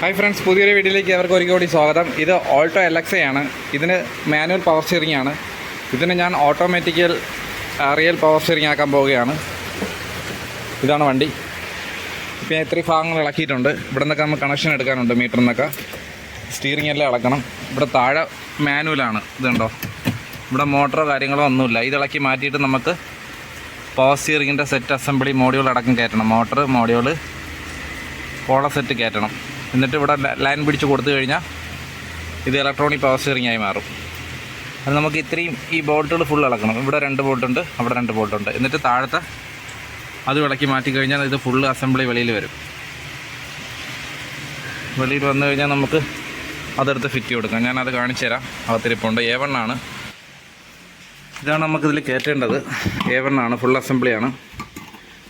Hi friends പുതിയൊരു വീഡിയോയിലേക്ക് അവർക്ക് ഒരിക്കൽ കൂടി സ്വാഗതം. ഇത് ഓൾട്ടോ എൽ എക്സ് ആണ് ഇതിന് മാനുവൽ പവർ സ്റ്റിയറിംഗ് ആണ്. ഇതിന് ഞാൻ ഓട്ടോമാറ്റിക്കൽ റിയൽ പവർ സ്റ്റിയറിംഗ് ആക്കാൻ പോവുകയാണ്. ഇതാണ് വണ്ടി. ഇപ്പം ഇത്രയും ഭാഗങ്ങൾ ഇളക്കിയിട്ടുണ്ട്. ഇവിടെ നിന്നൊക്കെ നമുക്ക് കണക്ഷൻ എടുക്കാനുണ്ട് മീറ്ററിൽ നിന്നൊക്കെ സ്റ്റിയറിംഗ് എല്ലാം ഇളക്കണം. ഇവിടെ താഴെ മാനുവലാണ് ഇതുണ്ടോ? ഇവിടെ മോട്ടറോ കാര്യങ്ങളോ ഒന്നുമില്ല. ഇത് ഇളക്കി മാറ്റിയിട്ട് നമുക്ക് പവർ സ്റ്റിയറിങ്ങിന്റെ സെറ്റ് അസംബ്ലി മോഡ്യൂൾ അടക്കം കയറ്റണം. മോട്ടർ മോഡ്യൂൾ കോള സെറ്റ് കയറ്റണം. എന്നിട്ട് ഇവിടെ ലൈൻ പിടിച്ച് കൊടുത്തു കഴിഞ്ഞാൽ ഇത് ഇലക്ട്രോണിക് പവർ സ്റ്റിയറിംഗ് ആയി മാറും. അത് നമുക്ക് ഇത്രയും ഈ ബോൾട്ടുകൾ ഫുൾ ഇളക്കണം ഇവിടെ രണ്ട് ബോൾട്ടുണ്ട് അവിടെ രണ്ട് ബോൾട്ടുണ്ട് എന്നിട്ട് താഴത്തെ അത് ഇളക്കി മാറ്റി കഴിഞ്ഞാൽ ഇത് ഫുൾ അസംബ്ലി വെളിയിൽ വരും. വെളിയിൽ വന്നു കഴിഞ്ഞാൽ നമുക്ക് അതെടുത്ത് ഫിറ്റ് കൊടുക്കാം. ഞാനത് കാണിച്ചു തരാം. അകത്തിരിപ്പുണ്ട്. എ വൺ ആണ്. ഇതാണ് നമുക്കിതിൽ കയറ്റേണ്ടത്. എ വൺ ആണ്. ഫുൾ അസംബ്ലിയാണ്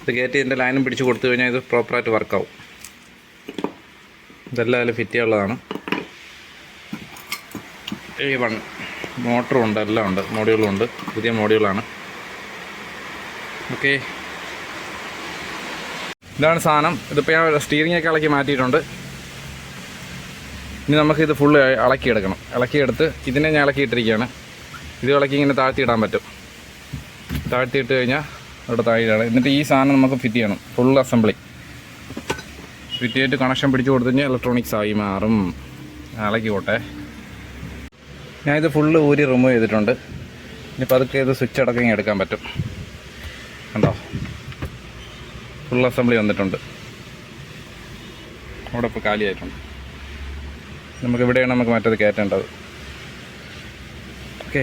ഇത് കയറ്റി ഇതിന്റെ ലൈനും പിടിച്ച് കൊടുത്തു കഴിഞ്ഞാൽ ഇത് പ്രോപ്പറായിട്ട് വർക്കാവും ഇതെല്ലാം ഫിറ്റ് ചെയ്യാനുള്ളതാണ് ഈ വൺ മോട്ടറും ഉണ്ട് എല്ലാം ഉണ്ട്. മോഡ്യൂളും ഉണ്ട്. പുതിയ മോഡ്യൂളാണ്. ഓക്കെ ഇതാണ് സാധനം. ഇതിപ്പോൾ ഞാൻ സ്റ്റീറിംഗ് ഒക്കെ ഇളക്കി മാറ്റിയിട്ടുണ്ട്. ഇനി നമുക്കിത് ഫുള്ള് ഇളക്കിയെടുക്കണം. ഇളക്കിയെടുത്ത് ഇതിനെ ഞാൻ ഇളക്കിയിട്ടിരിക്കുകയാണ്. ഇത് ഇളക്കി ഇങ്ങനെ താഴ്ത്തിയിടാൻ പറ്റും. താഴ്ത്തിയിട്ട് കഴിഞ്ഞാൽ അവിടെ താഴെയാണ്. എന്നിട്ട് ഈ സാധനം നമുക്ക് ഫിറ്റ് ചെയ്യണം. ഫുൾ അസംബ്ലി ഫിറ്റ് കണക്ഷൻ പിടിച്ച് കൊടുത്തു കഴിഞ്ഞാൽ ഇലക്ട്രോണിക്സ് ആയി മാറും. ഇളക്കിക്കോട്ടെ ഞാനിത് ഫുള്ള് ഊരി റിമൂവ് ചെയ്തിട്ടുണ്ട്. ഇനി പതുക്കെ ഇത് സ്വിച്ച് അടക്കം എടുക്കാൻ പറ്റും. കണ്ടോ? ഫുൾ അസംബ്ലി വന്നിട്ടുണ്ട്. അവിടെ ഇപ്പോൾ കാലിയായിട്ടുണ്ട്. നമുക്ക് ഇവിടെയാണ് നമുക്ക് മറ്റത് കയറ്റേണ്ടത്. ഓക്കെ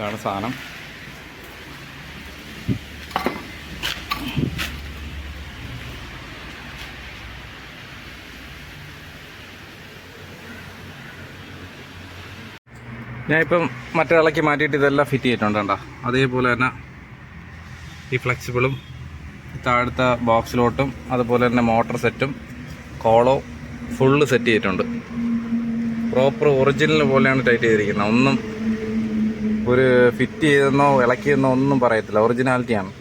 ഇതാണ് സാധനം. ഞാനിപ്പം മറ്റേ ഇളക്കി മാറ്റിയിട്ട് ഇതെല്ലാം ഫിറ്റ് ചെയ്തിട്ടുണ്ട് കേട്ടോ അതേപോലെ തന്നെ ഈ ഫ്ലെക്സിബിളും താഴത്തെ ബോക്സിലോട്ടും അതുപോലെ തന്നെ മോട്ടർ സെറ്റും കോളോ ഫുള്ള് സെറ്റ് ചെയ്തിട്ടുണ്ട്. പ്രോപ്പർ ഒറിജിനൽ പോലെയാണ് ടൈറ്റ് ചെയ്തിരിക്കുന്നത്. ഒന്നും ഒരു ഫിറ്റ് ചെയ്തെന്നോ ഇളക്കിയെന്നോ ഒന്നും പറയത്തില്ല. ഒറിജിനാലിറ്റിയാണ്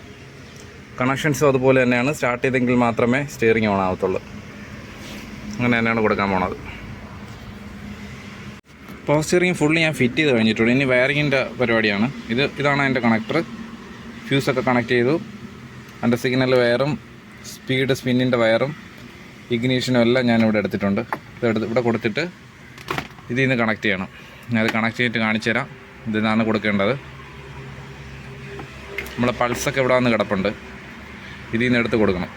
കണക്ഷൻസും അതുപോലെ തന്നെയാണ്. സ്റ്റാർട്ട് ചെയ്തെങ്കിൽ മാത്രമേ സ്റ്റിയറിംഗ് ഓൺ ആവത്തുള്ളൂ. അങ്ങനെ തന്നെയാണ് കൊടുക്കാൻ പോണത്. പവർ സ്റ്റിയറിംഗ് ഫുള്ളി ഞാൻ ഫിറ്റ് ചെയ്ത് കഴിഞ്ഞിട്ടുണ്ട്. ഇനി വയറിങ്ങിന്റെ പരിപാടിയാണ്. ഇത് ഇതാണ് അതിന്റെ കണക്ടർ ഫ്യൂസൊക്കെ കണക്ട് ചെയ്തു. അതിന്റെ സിഗ്നൽ വയറും സ്പീഡ് സ്പിന്നിന്റെ വയറും ഇഗ്നീഷനും എല്ലാം ഞാനിവിടെ എടുത്തിട്ടുണ്ട്. ഇത് എടുത്ത് ഇവിടെ കൊടുത്തിട്ട് ഇതിൽ നിന്ന് കണക്ട് ചെയ്യണം. ഞാനത് കണക്ട് ചെയ്തിട്ട് കാണിച്ചു തരാം ഇതിനാണ് കൊടുക്കേണ്ടത്. നമ്മളെ പൾസൊക്കെ ഇവിടെ വന്ന് കിടപ്പുണ്ട്. ഇതിൽ നിന്ന് എടുത്ത് കൊടുക്കണം.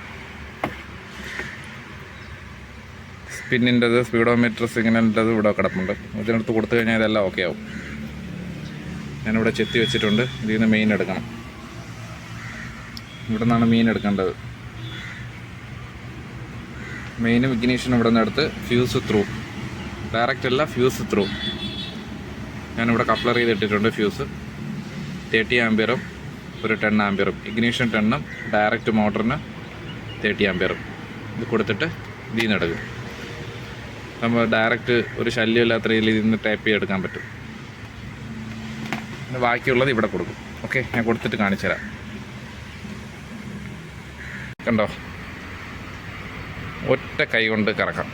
സ്പിന്നിന്റെത് സ്പീഡോമീറ്റർ സിഗ്നലിന്റെത് ഇവിടെ കിടപ്പുണ്ട്. ഇതിനടുത്ത് കൊടുത്തു കഴിഞ്ഞാൽ ഇതെല്ലാം ഓക്കെ ആവും. ഞാനിവിടെ ചെത്തി വെച്ചിട്ടുണ്ട്. ഇതിൽ നിന്ന് മെയിൻ എടുക്കണം. ഇവിടെ നിന്നാണ് മീൻ എടുക്കേണ്ടത്. മെയിനും ഇഗ്നീഷനും ഇവിടെ നിന്ന് എടുത്ത് ഫ്യൂസ് ത്രൂ ഡയറക്റ്റ് അല്ല ഫ്യൂസ് ത്രൂ ഞാനിവിടെ കപ്ലർ ചെയ്തിട്ടിട്ടുണ്ട് ഫ്യൂസ്. തേർട്ടി ആംബിയറും ഒരു ടെൻ ആംബിയറും ഇഗ്നീഷൻ ടെണ്ണും ഡയറക്റ്റ് മോട്ടറിന് തേർട്ടി ആംബിയറും ഇത് കൊടുത്തിട്ട് ഇതിൽ നിന്ന് എടുക്കും. നമ്മൾ ഡയറക്റ്റ് ഒരു ശല്യമില്ലാത്ത രീതിയിൽ ഇതിൽ നിന്ന് ടൈപ്പ് ചെയ്തെടുക്കാൻ പറ്റും. ബാക്കിയുള്ളത് ഇവിടെ കൊടുക്കും. ഓക്കെ ഞാൻ കൊടുത്തിട്ട് കാണിച്ചു തരാം. കണ്ടോ? ഒറ്റ കൈ കൊണ്ട് കറക്കാം.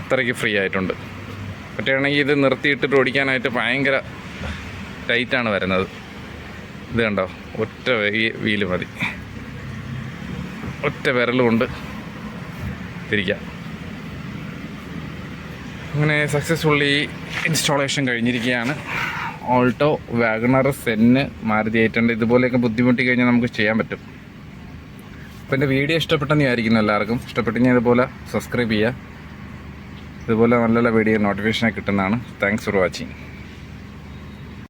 അത്രയ്ക്ക് ഫ്രീ ആയിട്ടുണ്ട്. മറ്റാണെങ്കിൽ ഇത് നിർത്തിയിട്ടിട്ട് ഓടിക്കാനായിട്ട് ഭയങ്കര ടൈറ്റാണ് വരുന്നത്. ഇത് കണ്ടോ? ഒറ്റ വീൽ മതി. ഒറ്റ വിരലുകൊണ്ട് തിരിക്കാം. അങ്ങനെ സക്സസ്ഫുള്ളി ഇൻസ്റ്റാളേഷൻ കഴിഞ്ഞിരിക്കുകയാണ്. ഓൾട്ടോ വാഗണർ സെന്ന് മാരുതി ഏറ്റുണ്ട് ഇതുപോലെയൊക്കെ ബുദ്ധിമുട്ടി കഴിഞ്ഞാൽ നമുക്ക് ചെയ്യാൻ പറ്റും. അപ്പോൾ എന്റെ വീഡിയോ ഇഷ്ടപ്പെട്ടെന്ന് വിചാരിക്കുന്നു എല്ലാവർക്കും. ഇഷ്ടപ്പെട്ടെങ്കിൽ ഇതുപോലെ സബ്സ്ക്രൈബ് ചെയ്യുക. ഇതുപോലെ നല്ല നല്ല വീഡിയോ നോട്ടിഫിക്കേഷനൊക്കെ കിട്ടുന്നതാണ്. Thanks for watching